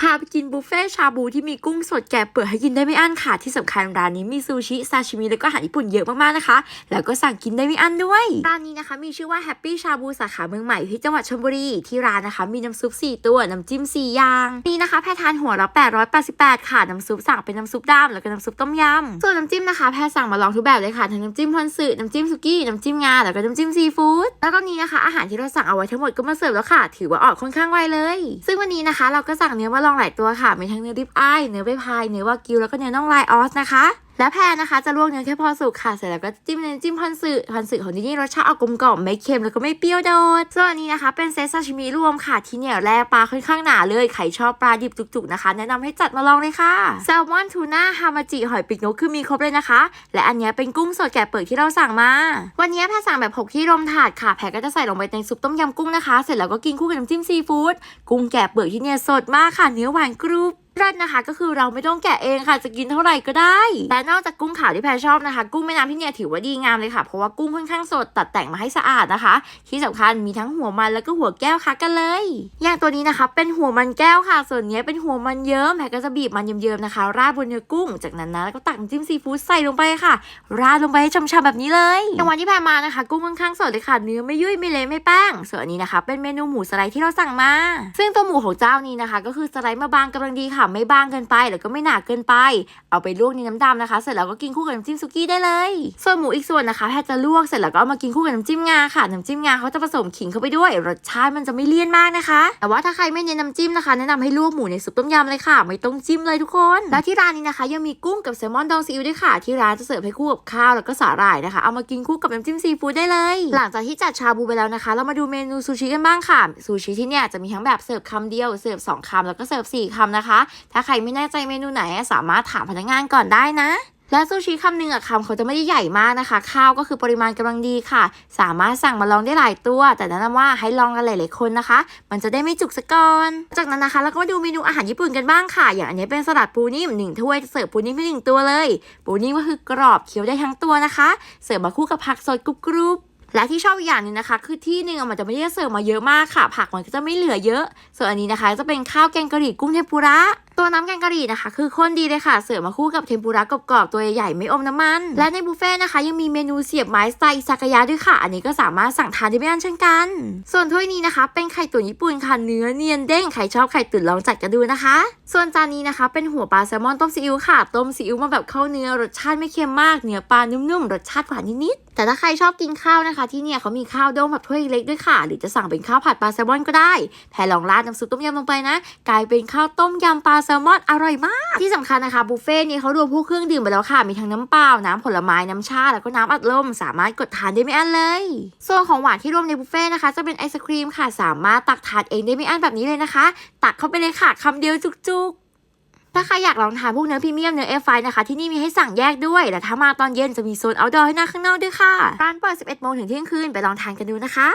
พาไปกินบุฟเฟ่ชาบูที่มีกุ้งสดแกะเปิดให้กินได้ไม่อั้นค่ะ ที่สำคัญร้านนี้มีซูชิ ซาชิมิแล้วก็อาหารญี่ปุ่นเยอะมากๆนะคะ แล้วก็สั่งกินได้ไม่อั้นด้วย ร้านนี้นะคะมีชื่อว่า Happy ชาบูสาขาเมืองใหม่ที่จังหวัดชลบุรี ที่ร้านนะคะมีน้ำซุป 4 ตัวน้ำจิ้ม 4 อย่าง นี่นะคะแพทานหัวละ888 ค่ะน้ำซุปสั่งเป็นน้ำซุปดำแล้วก็น้ำซุปต้มยำส่วนน้ำจิ้มนะคะแพรสั่งมาลองทุกแบบเลยค่ะทั้งน้ำจิ้มฮอนสึน้ำจิ้มสุกี้น้ำจิ้มงาแล้วก็น้ำจิ้มซีฟู้ดแล้วก็นี้นะคะอาหารที่เราสั่งเอาไว้ทั้งหมดก็มาเสิร์ฟแล้วค่ะ ถือว่าออกค่อนข้างไวเลย ซึ่งวันนี้นะคะเราก็สั่งเนื้อมาลองหลายตัวค่ะ มีทั้งเนื้อริบอาย เนื้อใบพาย เนื้อวากิว แล้วก็เนื้อน่องลายออสนะคะ และแพรนะคะจะลวกเนื้อแค่พอสุกค่ะ เสร็จแล้วก็จิ้มเน้ำจิ้มฮอนสึฮอนสึของที่นี่รสชาติออกกลมกล่อมไม่เค็มแล้วก็ไม่เปรี้ยวโดด ส่วนนี้นะคะเป็นเซตซาชิมิรวมค่ะ ที่เนี่ยแร่ปลาค่อนข้างหนาเลยใครชอบปลาดิบจุกๆนะคะ แนะนำให้จัดมาลองเลยค่ะแซลมอนทูน่าฮามาจิหอยปีกนกคือมีครบเลยนะคะ และอันนี้เป็นกุ้งสดแกะเปิดที่เราสั่งมา วันนี้แพรสั่งแบบหกที่รมถาดค่ะ แพรก็จะใส่ลงไปในซุปต้มยำกุ้งนะคะ เสร็จแล้วก็กินคู่กับน้ำจิ้มซีฟู้ดกุ้งแกะเปิดที่เนี่ยสดมากค่ะเนื้อหวานกรุบ รัดนะคะก็คือเราไม่ต้องแกะเองค่ะจะกินเท่าไหร่ก็ได้ แต่นอกจากกุ้งขาวที่แพรชอบนะคะ กุ้งแม่น้ำที่เนี่ยถือว่าดีงามเลยค่ะ เพราะว่ากุ้งค่อนข้างสดตัดแต่งมาให้สะอาดนะคะ ที่สำคัญมีทั้งหัวมันแล้วก็หัวแก้วค่ะกันเลย อย่างตัวนี้นะคะเป็นหัวมันแก้วค่ะ ส่วนเนี้ยเป็นหัวมันเยิ้มแพรก็จะบีบมันเยิ้มๆนะคะ ราดบนเนื้อกุ้ง จากนั้นนะแล้วก็ตักจิ้มซีฟู้ดใส่ลงไปค่ะ ราดลงไปให้ช่ำๆแบบนี้เลยอย่างวันที่แพรมานะคะ กุ้งค่อนข้างสดเลยค่ะเนื้อไม่ยุ่ยไม่เละไม่แป้ง ส่วนนี้นะคะ เป็นเมนูหมูสไลด์ที่เราสั่งมา ซึ่งตัวหมูของเจ้านี้นะคะ ก็คือสไลด์มาบางกำลังดีค่ะไม่บางเกินไปแล้วก็ไม่หนาเกินไป เอาไปลวกในน้ำดำนะคะ เสร็จแล้วก็กินคู่กับน้ำจิ้มซุกี้ได้เลย ส่วนหมูอีกส่วนนะคะแพทย์จะลวกเสร็จแล้วก็เอามากินคู่กับน้ำจิ้มงาค่ะน้ำจิ้มงาเขาจะผสมขิงเข้าไปด้วย รสชาติมันจะไม่เลี่ยนมากนะคะ แต่ว่าถ้าใครไม่เน้นน้ำจิ้มนะคะ แนะนำให้ลวกหมูในซุปต้มยำเลยค่ะ ไม่ต้องจิ้มเลยทุกคน แล้วที่ร้านนี้นะคะ ยังมีกุ้งกับแซลมอนดองซีอิ๊วด้วยค่ะ ที่ร้านจะเสิร์ฟให้คู่กับข้าวแล้วก็สาหร่ายนะคะ เอามากินคู่กับน้ำจิ้มซีฟู้ดได้เลย หลังจากที่จัดชาบูไปแล้วนะคะ เรามาดูเมนูซูชิกันบ้างค่ะซูชิที่เนี่ยจะมีทั้งแบบเสิร์ฟคำเดียวเสิร์ฟสองคำแล้วก็เสิร์ฟสี่คำนะคะถ้าใครไม่แน่ใจเมนูไหนสามารถถามพนักงานก่อนได้นะ และซูชิคำหนึ่งอะคำเขาจะไม่ได้ใหญ่มากนะคะ ข้าวก็คือปริมาณกำลังดีค่ะ สามารถสั่งมาลองได้หลายตัว แต่แนะนำว่าให้ลองกันหลายๆคนนะคะ มันจะได้ไม่จุกสะก่อน จากนั้นนะคะเราก็มาดูเมนูอาหารญี่ปุ่นกันบ้างค่ะ อย่างอันนี้เป็นสลัดปูนิ่มหนึ่งถ้วยเสิร์ฟปูนิ่มให้หนึ่งตัวเลย ปูนิ่มก็คือกรอบเคี้ยวได้ทั้งตัวนะคะ เสิร์ฟมาคู่กับผักสดกรุบและที่ชอบอีกอย่างหนึงนะคะ คือที่หนึ่งอะมันจะไม่ได้เสิร์ฟมาเยอะมากค่ะ ผักมันก็จะไม่เหลือเยอะ ส่วนอันนี้นะคะ จะเป็นข้าวแกงกะหรี่กุ้งเทมปุระ ตัวน้ำแกงกะหรี่นะคะ คือข้นดีเลยค่ะ เสิร์ฟมาคู่กับเทมปุระกรอบๆตัวใหญ่ๆไม่อมน้ำมัน และในบุฟเฟ่ต์นะคะ ยังมีเมนูเสียบไม้สไตล์อิซากายะด้วยค่ะ อันนี้ก็สามารถสั่งทานได้ไม่อั้นเช่นกัน ส่วนถ้วยนี้นะคะ เป็นไข่ตุ๋นญี่ปุ่นค่ะเนื้อเนียนเด้งใครชอบไข่ตุ๋นลองจัดกันดูนะคะ ส่วนจานนี้นะคะ เป็นหัวปลาแซลมอนต้มซีอิ๊วค่ะต้มซีอิ๊วมาแบบเข้าเนื้อรสชาติไม่เค็มมากเนื้อปลานุ่มๆรสชาติหวานนิดๆแต่ถ้าใครชอบกินข้าวนะคะ ที่เนี่ยเขามีข้าวด้งแบบถ้วยเล็กด้วยค่ะ หรือจะสั่งเป็นข้าวผัดปลาแซลมอนก็ได้แพรลองราดน้ำซุปต้มยำลงไปนะ กลายเป็นข้าวต้มยำปลาแซลมอนอร่อยมาก ที่สำคัญนะคะบุฟเฟ่ต์นี้เขารวมพวกเครื่องดื่มไปแล้วค่ะ มีทั้งน้ำเปล่า น้ำผลไม้น้ำชา แล้วก็น้ำอัดลม สามารถกดทานได้ไม่อั้นเลยส่วนของหวานที่รวมในบุฟเฟ่ต์นะคะ จะเป็นไอศครีมค่ะ สามารถตักทานเองได้ไม่อั้นแบบนี้เลยนะคะ ตักเข้าไปเลยค่ะคำเดียวจุกๆถ้าใครอยากลองทานพวกเนื้อพรีเมียมเนื้อเอฟไฟนะคะ ที่นี่มีให้สั่งแยกด้วย และถ้ามาตอนเย็นจะมีโซนเอาท์ดอร์ให้นั่งข้างนอกด้วยค่ะ ร้านเปิด 11 โมงถึงเที่ยงคืน ไปลองทานกันดูนะคะ